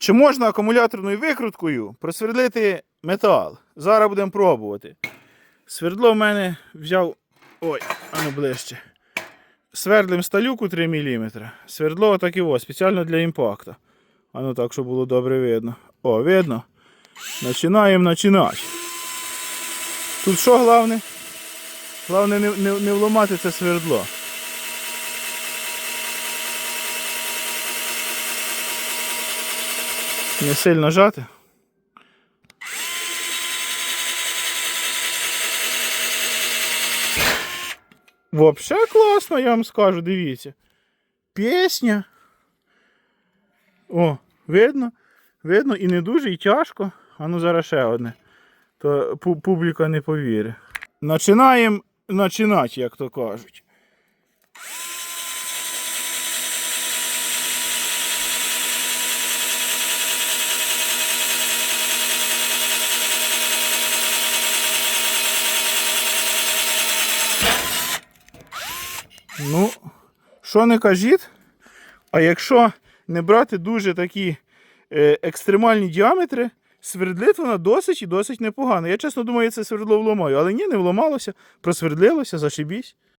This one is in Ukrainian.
Чи можна акумуляторною викруткою просвердлити метал? Зараз будемо пробувати. Свердло в мене взяв. Ой, ну ближче. Свердлим сталюку 3 мм. Свердло так і ось, спеціально для імпакта. А ну так, щоб було добре видно. О, видно? Починаємо починати. Тут що головне? Головне не, не, не вламати це свердло. Не сильно жати. Вообще класно, я вам скажу, дивіться. Пісня. О, видно? Видно і не дуже, і тяжко. А ну зараз ще одне. То публіка не повірить. Починаємо починати, як то кажуть. Ну, що не кажіть, а якщо не брати дуже такі е, екстремальні діаметри, свердлить вона досить і досить непогано. Я чесно думаю, це свердло вломаю, але ні, не вломалося, просвердлилося, зашибісь.